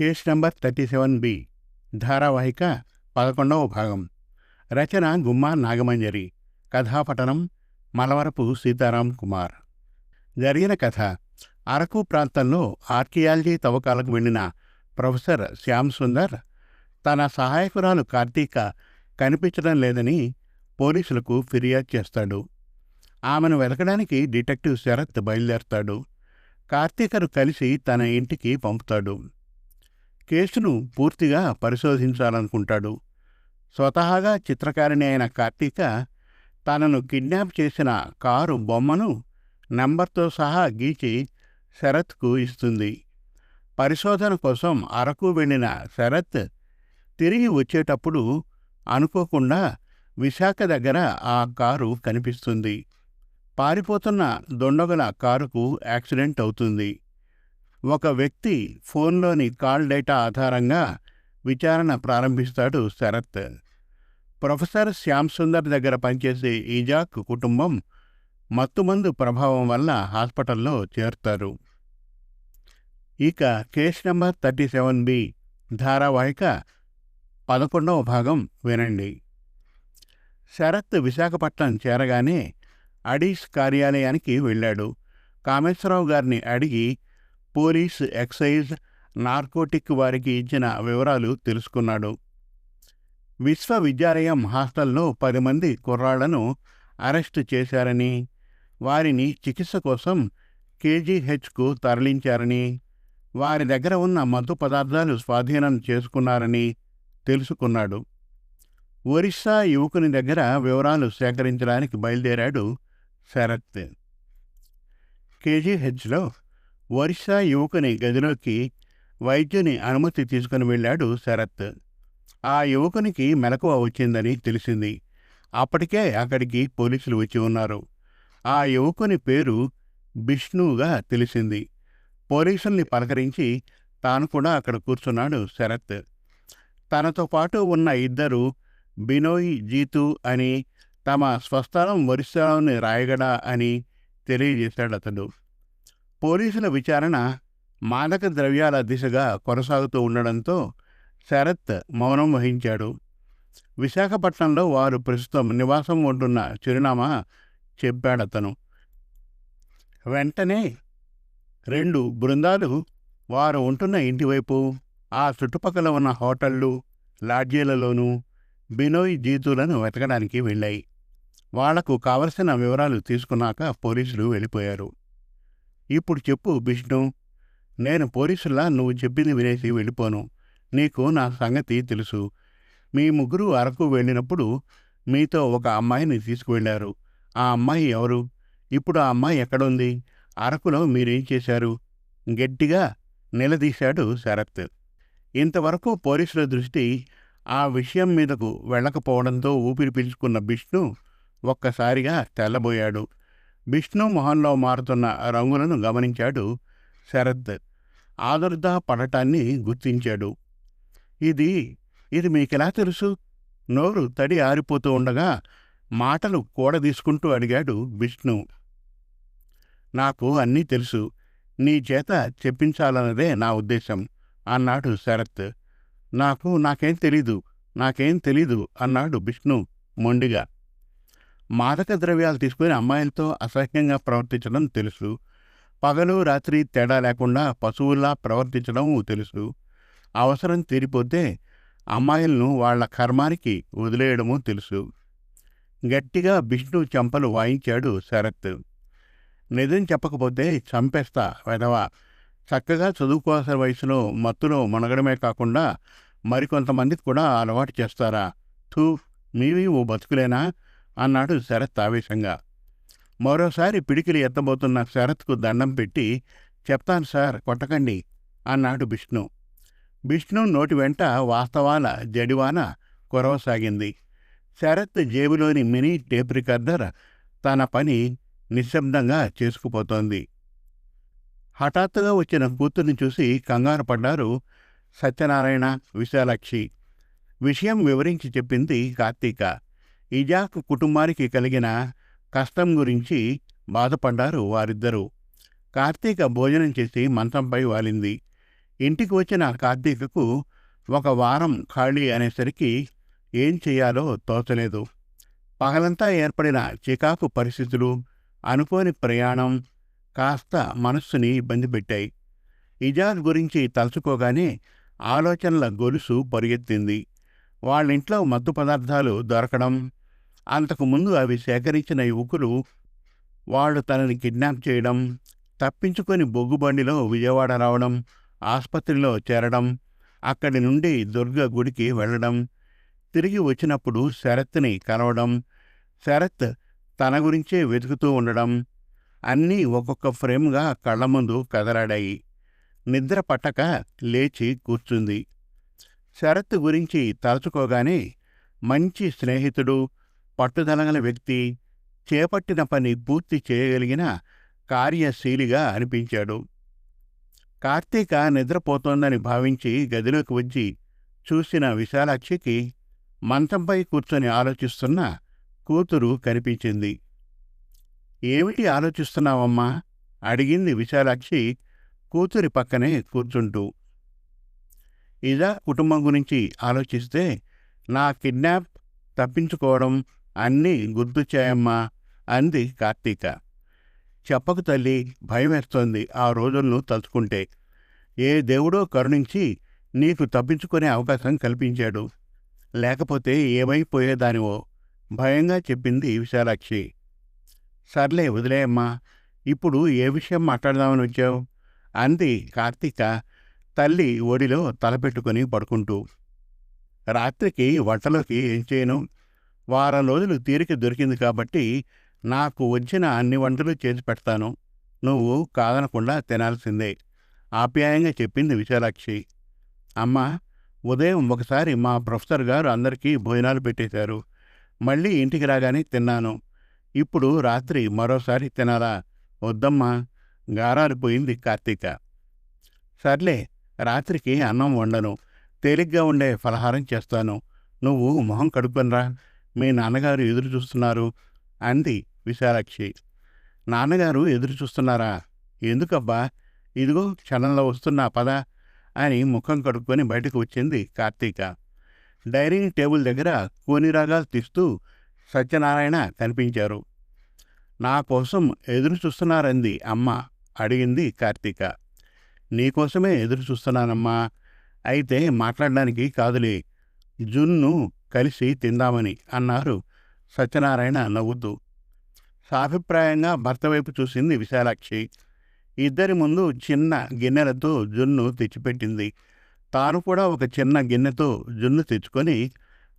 Case number thirty seven B ధారావాహిక పదకొండవ భాగం. రచన గుమ్మా నాగమంజరి. కథాపఠనం మలవరపు సీతారాం కుమార్. జరిగిన కథ. అరకు ప్రాంతంలో ఆర్కియాలజీ తవ్వకాలకు వెళ్ళిన ప్రొఫెసర్ శ్యామ్ సుందర్ తన సహాయకురాలు కార్తీక కనిపించడం లేదని పోలీసులకు ఫిర్యాదు చేస్తాడు. ఆమెను వెతకడానికి డిటెక్టివ్ శరత్ బయలుదేరతాడు. కార్తీకను కలిసి తన ఇంటికి పంపుతాడు. కేసును పూర్తిగా పరిశోధించాలనుకుంటాడు. స్వతహాగా చిత్రకారిణి అయిన కార్తీక తనను కిడ్నాప్ చేసిన కారు బొమ్మను నంబర్తో సహా గీచి శరత్కు ఇస్తుంది. పరిశోధన కోసం అరకు వెళ్ళిన శరత్ తిరిగి వచ్చేటప్పుడు అనుకోకుండా విశాఖ దగ్గర ఆ కారు కనిపిస్తుంది. పారిపోతున్న దొండగల కారుకు యాక్సిడెంట్ అవుతుంది. ఒక వ్యక్తి ఫోన్లోని కాల్ డేటా ఆధారంగా విచారణ ప్రారంభిస్తాడు శరత్. ప్రొఫెసర్ శ్యామ్ సుందర్ దగ్గర పనిచేసే ఈజాక్ కుటుంబం మత్తుమందు ప్రభావం వల్ల హాస్పిటల్లో చేరుతారు. ఇక case number thirty seven B ధారావాహిక పదకొండవ భాగం వినండి. శరత్ విశాఖపట్నం చేరగానే అడీస్ కార్యాలయానికి వెళ్ళాడు. కామేశ్వరరావు గారిని అడిగి పోలీస్ ఎక్సైజ్ నార్కోటిక్ వారికి ఇచ్చిన వివరాలు తెలుసుకున్నాడు. విశ్వవిద్యాలయం హాస్టల్లో పది మంది కుర్రాళ్ళను అరెస్టు చేశారని వారిని చికిత్స కోసం కేజీహెచ్కు తరలించారని వారి దగ్గర ఉన్న మత్తు పదార్థాలు స్వాధీనం చేసుకున్నారని తెలుసుకున్నాడు. ఒరిస్సా యువకుని దగ్గర వివరాలు సేకరించడానికి బయలుదేరాడు శరత్. కేజీహెచ్లో ఒరిస్సా యువకుని గదిలోకి వైద్యుని అనుమతి తీసుకుని వెళ్ళాడు శరత్. ఆ యువకునికి మెలకువ వచ్చిందని తెలిసింది. అప్పటికే అక్కడికి పోలీసులు వచ్చి ఉన్నారు. ఆ యువకుని పేరు బిష్ణుగా తెలిసింది. పోలీసుల్ని పలకరించి తాను కూడా అక్కడ కూర్చున్నాడు శరత్. తనతో పాటు ఉన్న ఇద్దరు బినోయ్ జీతు అని తమ స్వస్థలం ఒరిస్సాలోని రాయగడ అని తెలియజేశాడు అతడు పోలీసుల విచారణ మాదక ద్రవ్యాల దిశగా కొనసాగుతూ ఉండడంతో శరత్ మౌనం వహించాడు. విశాఖపట్నంలో వారు ప్రస్తుతం నివాసం ఉంటున్న చిరునామా చెప్పాడతను. వెంటనే రెండు బృందాలు వారు ఉంటున్న ఇంటివైపు ఆ చుట్టుపక్కల ఉన్న హోటళ్ళు లాడ్జీలలోనూ బినోయ్ జీతులను వెతకడానికి వెళ్ళాయి. వాళ్ళకు కావలసిన వివరాలు తీసుకున్నాక పోలీసులు వెళ్ళిపోయారు. ఇప్పుడు చెప్పు విష్ణు నేను పోలీసులా నువ్వు చెప్పింది వినేసి వెళ్ళిపోను. నీకు నా సంగతి తెలుసు. మీ ముగ్గురు అరకు వెళ్ళినప్పుడు మీతో ఒక అమ్మాయిని తీసుకువెళ్ళారు. ఆ అమ్మాయి ఎవరు? ఇప్పుడు ఆ అమ్మాయి ఎక్కడుంది? అరకులో మీరేం చేశారు? గట్టిగా నిలదీశాడు శరత్. ఇంతవరకు పోలీసుల దృష్టి ఆ విషయం మీదకు వెళ్ళకపోవడంతో ఊపిరి పీల్చుకున్న విష్ణు ఒక్కసారిగా తెల్లబోయాడు. విష్ణు మొహంలో మారుతున్న రంగులను గమనించాడు శరత్. ఆదుర్ద పడటాన్ని గుర్తించాడు. ఇది ఇది మీకెలా తెలుసు? నోరు తడి ఆరిపోతూ ఉండగా మాటలు కూడదీసుకుంటూ అడిగాడు విష్ణు. నాకు అన్నీ తెలుసు. నీ చేత చెప్పించాలన్నదే నా ఉద్దేశం అన్నాడు శరత్. నాకు నాకేం తెలీదు నాకేం తెలీదు అన్నాడు విష్ణు మొండిగా. మాదక ద్రవ్యాలు తీసుకుని అమ్మాయిలతో అసహ్యంగా ప్రవర్తించడం తెలుసు. పగలు రాత్రి తేడా లేకుండా పశువుల్లా ప్రవర్తించడం తెలుసు. అవసరం తీరిపోతే అమ్మాయిలను వాళ్ళ కర్మానికి వదిలేయడము తెలుసు. గట్టిగా విష్ణు చెంపలు వాయించాడు శరత్. నిజం చెప్పకపోతే చంపేస్తా వెధవా. చక్కగా చదువుకోవాల్సిన వయసులో మత్తులో మునగడమే కాకుండా మరికొంతమందికి కూడా అలవాటు చేస్తారా? థూ మీవి ఓ బతుకులేనా? అన్నాడు శరత్ ఆవేశంగా. మరోసారి పిడికిలి ఎత్తబోతున్న శరత్కు దండం పెట్టి చెప్తాను సార్ కొట్టకండి అన్నాడు విష్ణు విష్ణు నోటి వెంట వాస్తవాల జడివాన కురవసాగింది. శరత్ జేబులోని మినీ టేప్ రికార్డర్ తన పని నిశ్శబ్దంగా చేసుకుపోతోంది. హఠాత్తుగా వచ్చిన కూతుర్ని చూసి కంగారు పడ్డారు సత్యనారాయణ విశాలాక్షి. విషయం వివరించి చెప్పింది కార్తీక. ఇజాక్ కుటుంబానికి కలిగిన కష్టం గురించి బాధపడ్డారు వారిద్దరూ. కార్తీక భోజనం చేసి మంచంపై వాలింది. ఇంటికి వచ్చిన కార్తీకకు ఒక వారం ఖాళీ అనేసరికి ఏం చేయాలో తోచలేదు. పగలంతా ఏర్పడిన చికాకు పరిస్థితులు అనుకోని ప్రయాణం కాస్త మనస్సుని ఇబ్బంది పెట్టాయి. ఇజాజ్ గురించి తలుచుకోగానే ఆలోచనల గొలుసు పరిగెత్తింది. వాళ్ళింట్లో మత్తు పదార్థాలు దొరకడం అంతకుముందు అవి సేకరించిన యువకులు వాళ్ళు తనని కిడ్నాప్ చేయడం తప్పించుకొని బొగ్గుబండిలో విజయవాడ రావడం ఆసుపత్రిలో చేరడం అక్కడి నుండి దుర్గ గుడికి వెళ్ళడం తిరిగి వచ్చినప్పుడు శరత్ని కలవడం శరత్ తన గురించే వెతుకుతూ ఉండడం అన్నీ ఒక్కొక్క ఫ్రేమ్గా కళ్ళ ముందు కదలాడాయి. నిద్ర పట్టక లేచి కూర్చుంది. శరత్ గురించి తలుచుకోగానే మంచి స్నేహితుడు పట్టుదలగల వ్యక్తి చేపట్టిన పని పూర్తి చేయగలిగిన కార్యశీలిగా అనిపించాడు. కార్తీక నిద్రపోతోందని భావించి గదిలోకి వచ్చి చూసిన విశాలాక్షికి మంచంపై కూర్చొని ఆలోచిస్తున్న కూతురు కనిపించింది. ఏమిటి ఆలోచిస్తున్నావమ్మా? అడిగింది విశాలాక్షి కూతురి పక్కనే కూర్చుంటూ. ఇదా కుటుంబం గురించి ఆలోచిస్తే నా కిడ్నాప్ తప్పించుకోవడం అన్నీ గుర్తు చేయమ్మా అంది కార్తీక. చెప్పకు తల్లి భయమేస్తోంది ఆ రోజులను తలుచుకుంటే. ఏ దేవుడో కరుణించి నీకు తప్పించుకునే అవకాశం కల్పించాడు. లేకపోతే ఏమైపోయేదానివో? భయంగా చెప్పింది విశాలాక్షి. సర్లే వదిలేయమ్మా ఇప్పుడు ఏ విషయం మాట్లాడదామని వచ్చావు? అంది కార్తీక తల్లి ఒడిలో తలపెట్టుకుని పడుకుంటూ. రాత్రికి వంటలోకి ఏం చేయను? వారం రోజులు తీరిక దొరికింది కాబట్టి నాకు వచ్చిన అన్ని వంటలు చేసి పెడతాను. నువ్వు కాదనకుండా తినాల్సిందే. ఆప్యాయంగా చెప్పింది విశాలాక్షి. అమ్మా ఉదయం ఒకసారి మా ప్రొఫెసర్ గారు అందరికీ భోజనాలు పెట్టేశారు. మళ్ళీ ఇంటికి రాగానే తిన్నాను. ఇప్పుడు రాత్రి మరోసారి తినాలా? వద్దమ్మా గారారిపోయింది కార్తీక. సర్లే రాత్రికి అన్నం వండను. తేలిగ్గా ఉండే ఫలహారం చేస్తాను. నువ్వు మొహం కడుక్కునరా మీ నాన్నగారు ఎదురు చూస్తున్నారు అంది విశాలాక్షి. నాన్నగారు ఎదురు చూస్తున్నారా? ఎందుకబ్బా? ఇదిగో క్షణంలో వస్తున్నా పద అని ముఖం కడుక్కొని బయటకు వచ్చింది కార్తీక. డైనింగ్ టేబుల్ దగ్గర కోనిరాగాలు తీస్తూ సత్యనారాయణ కనిపించారు. నా కోసం ఎదురు చూస్తున్నారంది అమ్మ అడిగింది కార్తీక. నీకోసమే ఎదురు చూస్తున్నానమ్మా. అయితే మాట్లాడడానికి కాదులే. జున్ను కలిసి తిందామని అన్నారు సత్యనారాయణ నవ్వుతూ. సాభిప్రాయంగా భర్త వైపు చూసింది విశాలాక్షి. ఇద్దరి ముందు చిన్న గిన్నెలతో జున్ను తెచ్చిపెట్టింది. తాను కూడా ఒక చిన్న గిన్నెతో జున్ను తెచ్చుకొని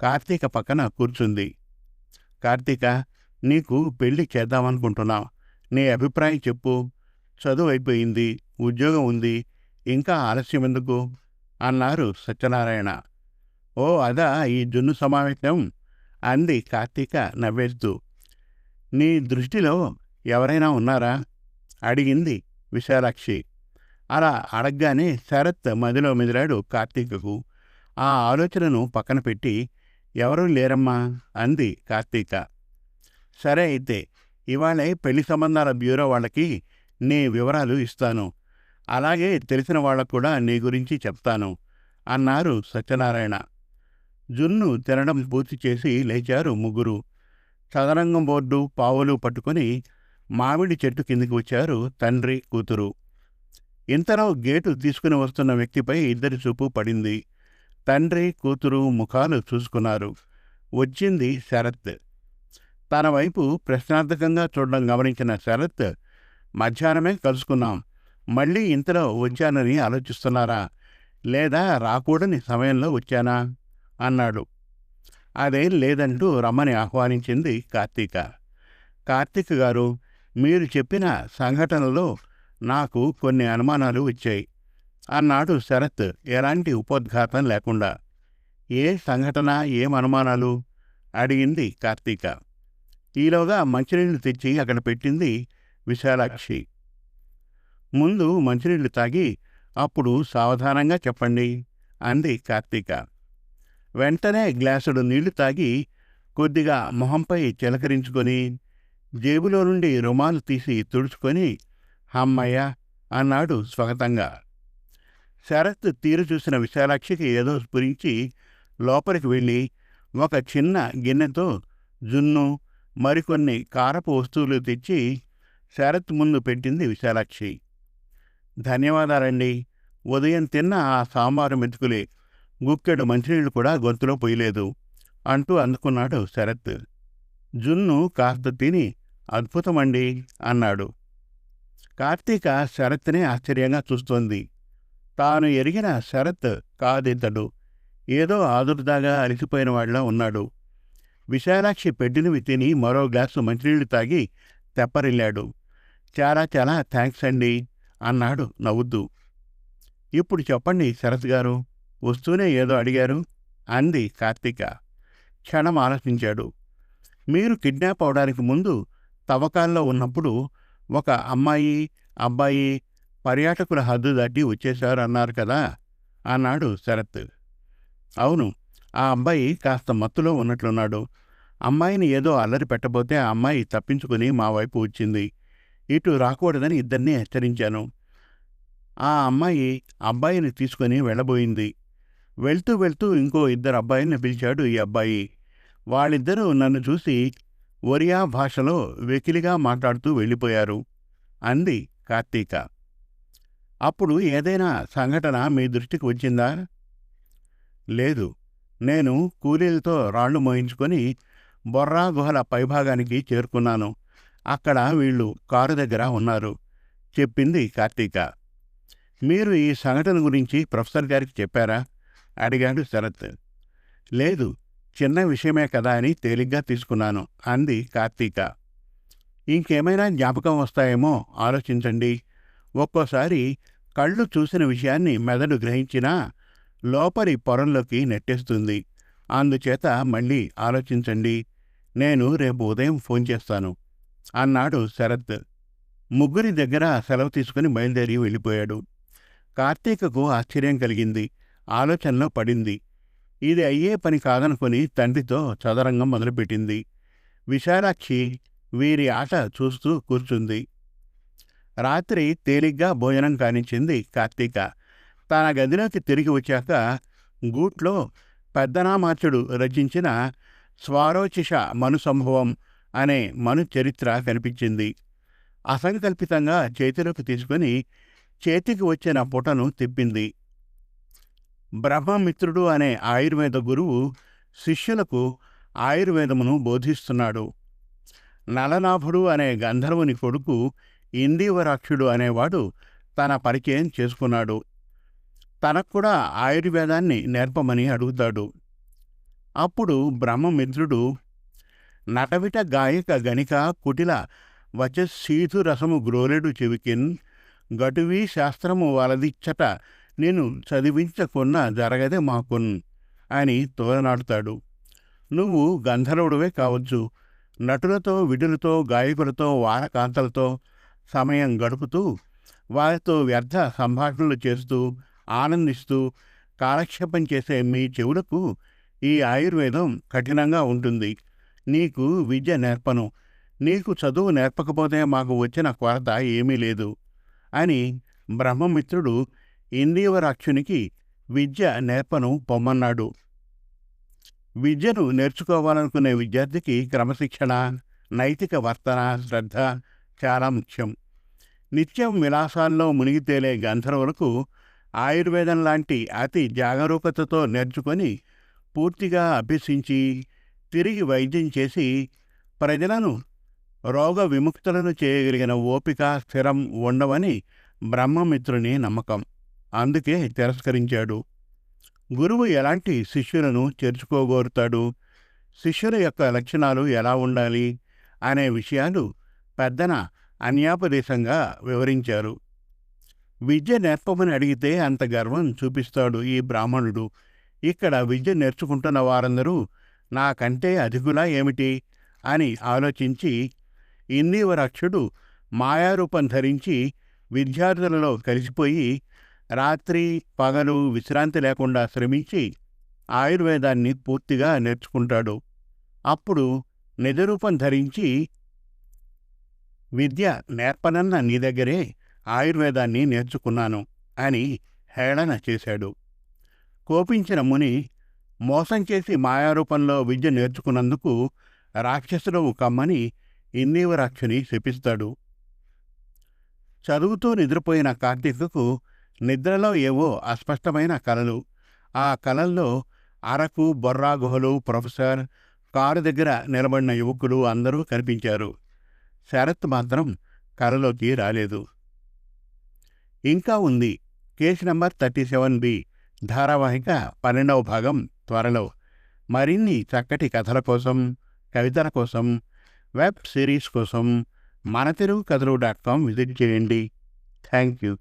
కార్తీక పక్కన కూర్చుంది. కార్తీక నీకు పెళ్ళి చేద్దామనుకుంటున్నావు నీ అభిప్రాయం చెప్పు. చదువు అయిపోయింది ఉద్యోగం ఉంది ఇంకా ఆలస్యం ఎందుకు అన్నారు సత్యనారాయణ. ఓ అదా ఈ జున్ను సమావేశం. అంది కార్తీక నవ్వేస్తూ. నీ దృష్టిలో ఎవరైనా ఉన్నారా? అడిగింది విశాలాక్షి. అలా అడగ్గానే శరత్ మదిలో మెదిలాడు కార్తీకకు. ఆ ఆలోచనను పక్కన పెట్టి ఎవరూ లేరమ్మా? అంది కార్తీక. సరే అయితే ఇవాళే పెళ్ళి సంబంధాల బ్యూరో వాళ్ళకి నీ వివరాలు ఇస్తాను. అలాగే తెలిసిన వాళ్ళకు కూడా నీ గురించి చెప్తాను అన్నారు సత్యనారాయణ. జున్ను తినడం పూర్తి చేసి లేచారు ముగ్గురు. చదరంగం బోర్డు పావులు పట్టుకొని మామిడి చెట్టు కిందికి వచ్చారు తండ్రి కూతురు. ఇంతలో గేటు తీసుకుని వస్తున్న వ్యక్తిపై ఇద్దరి చూపు పడింది. తండ్రి కూతురు ముఖాలు చూసుకున్నారు. వచ్చింది శరత్. తన వైపు ప్రశ్నార్థకంగా చూడడం గమనించిన శరత్ మధ్యాహ్నమే కలుసుకున్నాం. మళ్ళీ ఇంతలో వచ్చానని ఆలోచిస్తున్నారా? లేదా రాకూడని సమయంలో వచ్చానా? అన్నాడు. అదేం లేదంటూ రమ్మని ఆహ్వానించింది కార్తీక. కార్తీక్ గారు మీరు చెప్పిన సంఘటనలో నాకు కొన్ని అనుమానాలు వచ్చాయి. అన్నాడు శరత్ ఎలాంటి ఉపోద్ఘాతం లేకుండా. ఏ సంఘటన ఏం అనుమానాలు? అడిగింది కార్తీక. ఈలోగా మంచినీళ్ళు తెచ్చి అక్కడ పెట్టింది విశాలాక్షి. ముందు మంచినీళ్ళు తాగి అప్పుడు సావధానంగా చెప్పండి అంది కార్తీక. వెంటనే గ్లాసుడు నీళ్ళు తాగి కొద్దిగా మొహంపై చిలకరించుకొని జేబులో నుండి రుమాలు తీసి తుడుచుకొని హమ్మయ్య అన్నాడు స్వగతంగా. శరత్ తీరు చూసిన విశాలాక్షికి ఏదో స్ఫురించి లోపలికి వెళ్ళి ఒక చిన్న గిన్నెతో జున్ను మరికొన్ని కారపు వస్తువులు తెచ్చి శరత్ ముందు పెట్టింది విశాలాక్షి. ధన్యవాదాలండి. ఉదయం తిన్న ఆ సాంబారు మెతుకులే. గుక్కెడు మంచినీళ్ళు కూడా గొంతులో పొయ్యలేదు అంటూ అందుకున్నాడు శరత్. జున్ను కాస్త తిని అద్భుతమండి అన్నాడు. కార్తీక శరత్నే ఆశ్చర్యంగా చూస్తోంది. తాను ఎరిగిన శరత్ కాదిద్దడు. ఏదో ఆదుర్దాగా అలిసిపోయిన వాళ్ళ ఉన్నాడు. విశాలాక్షి పెట్టినవి తిని మరో గ్లాసు మంచినీళ్ళు తాగి తెప్పరిల్లాడు. చాలా చాలా థ్యాంక్స్ అండి అన్నాడు నవ్వుద్దు ఇప్పుడు చెప్పండి శరత్ గారు వస్తూనే ఏదో అడిగారు అంది కార్తీక. క్షణం ఆలోచించాడు. మీరు కిడ్నాప్ అవడానికి ముందు తవ్వకాల్లో ఉన్నప్పుడు ఒక అమ్మాయి అబ్బాయి పర్యాటకుల హద్దు దాటి వచ్చేశారు అన్నారు కదా అన్నాడు శరత్. అవును ఆ అబ్బాయి కాస్త మత్తులో ఉన్నట్లున్నాడు. అమ్మాయిని ఏదో అల్లరి పెట్టబోతే ఆ అమ్మాయి తప్పించుకుని మా వైపు వచ్చింది. ఇటు రాకూడదని ఇద్దరినీ హెచ్చరించాను. ఆ అమ్మాయి అబ్బాయిని తీసుకుని వెళ్ళబోయింది. వెళ్తూ వెళ్తూ ఇంకో ఇద్దరు అబ్బాయిని పిలిచాడు ఈ అబ్బాయి. వాళ్ళిద్దరూ నన్ను చూసి ఒరియా భాషలో వెకిలిగా మాట్లాడుతూ వెళ్ళిపోయారు అంది కార్తీక. అప్పుడు ఏదైనా సంఘటన మీ దృష్టికి వచ్చిందా? లేదు. నేను కూలీలతో రాళ్ళు మోయించుకొని బొర్రా గుహల పైభాగానికి చేరుకున్నాను. అక్కడ వీళ్ళు కారు దగ్గర ఉన్నారు చెప్పింది కార్తీక. మీరు ఈ సంఘటన గురించి ప్రొఫెసర్ గారికి చెప్పారా? అడిగాడు శరత్. లేదు చిన్న విషయమే కదా అని తేలిగ్గా తీసుకున్నాను అంది కార్తీక. ఇంకేమైనా జ్ఞాపకం వస్తాయేమో ఆలోచించండి. ఒక్కోసారి కళ్ళు చూసిన విషయాన్ని మెదడు గ్రహించినా లోపలి పొరంలోకి నెట్టేస్తుంది. అందుచేత మళ్ళీ ఆలోచించండి. నేను రేపు ఉదయం ఫోన్ చేస్తాను అన్నాడు శరత్. ముగ్గురి దగ్గర సెలవు తీసుకుని బయలుదేరి వెళ్ళిపోయాడు. కార్తీకకు ఆశ్చర్యం కలిగింది. ఆలోచనలో పడింది. ఇది అయ్యే పని కాదనుకుని తండ్రితో చదరంగం మొదలుపెట్టింది. విశాలాక్షి వీరి ఆట చూస్తూ కూర్చుంది. రాత్రి తేలిగ్గా భోజనం కానిచ్చింది కార్తీక. తన గదిలోకి తిరిగి వచ్చాక గూట్లో పెద్దనామాచుడు రచించిన స్వారోచిష మనుసంభవం అనే మను చరిత్ర కనిపించింది. అసంకల్పితంగా చేతిలోకి తీసుకుని చేతికి వచ్చిన పుటను తిప్పింది. బ్రహ్మమిత్రుడు అనే ఆయుర్వేద గురువు శిష్యులకు ఆయుర్వేదమును బోధిస్తున్నాడు. నలనాభుడు అనే గంధర్వుని కొడుకు ఇందీవరాక్షుడు అనేవాడు తన పరిచయం చేసుకున్నాడు. తనకు కూడా ఆయుర్వేదాన్ని నేర్పమని అడుగుతాడు. అప్పుడు బ్రహ్మమిత్రుడు నటవిట గాయక గణిక కుటిల వచశీధు రసము గ్రోలెడు చెవికిన్ గటువీ శాస్త్రము వలదిచ్చట నేను చదివించకున్న జరగదే మాకున్. అని తోరనాడుతాడు నువ్వు గంధర్వుడివే కావచ్చు. నటులతో విడులతో గాయకులతో వారకాంతలతో సమయం గడుపుతూ వారితో వ్యర్థ సంభాషణలు చేస్తూ ఆనందిస్తూ కాలక్షేపం చేసే మీ చెవులకు ఈ ఆయుర్వేదం కఠినంగా ఉంటుంది. నీకు విద్య నేర్పను. నీకు చదువు నేర్పకపోతే మాకు వచ్చిన కొరత ఏమీ లేదు. అని బ్రహ్మమిత్రుడు ఇంద్రియవరాక్షునికి విద్య నేర్పను పొమ్మన్నాడు విద్యను నేర్చుకోవాలనుకునే విద్యార్థికి క్రమశిక్షణ నైతిక వర్తన శ్రద్ధ చాలా ముఖ్యం. నిత్యం విలాసాల్లో మునిగి తేలే గంధర్వులకు ఆయుర్వేదం లాంటి అతి జాగరూకతతో నేర్చుకొని పూర్తిగా అభ్యసించి తిరిగి వైద్యం చేసి ప్రజలను రోగ విముక్తులను చేయగలిగిన ఓపిక స్థిరం ఉండవని బ్రహ్మమిత్రుని నమ్మకం. అందుకే తిరస్కరించాడు. గురువు ఎలాంటి శిష్యులను చేర్చుకోగోరుతాడు? శిష్యుల యొక్క లక్షణాలు ఎలా ఉండాలి? అనే విషయాలు పెద్దన అన్యాపదేశంగా వివరించారు. విద్య నేర్పమని అడిగితే అంత గర్వం చూపిస్తాడు ఈ బ్రాహ్మణుడు. ఇక్కడ విద్య నేర్చుకుంటున్న వారందరూ నాకంటే అధికులా ఏమిటి? అని ఆలోచించి ఇందీవరాక్షుడు మాయారూపం ధరించి విద్యార్థులలో కలిసిపోయి రాత్రి పగలు విశ్రాంతి లేకుండా శ్రమించి ఆయుర్వేదాన్ని పూర్తిగా నేర్చుకుంటాడు. అప్పుడు నిజరూపం ధరించి విద్య నేర్పనన్న నీ దగ్గరే ఆయుర్వేదాన్ని నేర్చుకున్నాను అని హేళన చేశాడు. కోపించిన ముని మోసం చేసి మాయారూపంలో విద్య నేర్చుకున్నందుకు రాక్షసుడవు కమ్మని ఇందీవరాక్షుని శపిస్తాడు. చదువుతూ నిద్రపోయిన కార్తీకకు నిద్రలో ఏవో అస్పష్టమైన కలలు ఆ కలల్లో అరకు బొర్రా గుహలు ప్రొఫెసర్ కారు దగ్గర నిలబడిన యువకులు అందరూ కనిపించారు. శరత్ మాత్రం కలలోకి రాలేదు. ఇంకా ఉంది. Case number thirty seven B. ధారావాహిక పన్నెండవ భాగం త్వరలో. మరిన్ని చక్కటి కథల కోసం కవితల కోసం వెబ్ సిరీస్ కోసం మన Telugu Kathalu dot com visit చేయండి. Thank you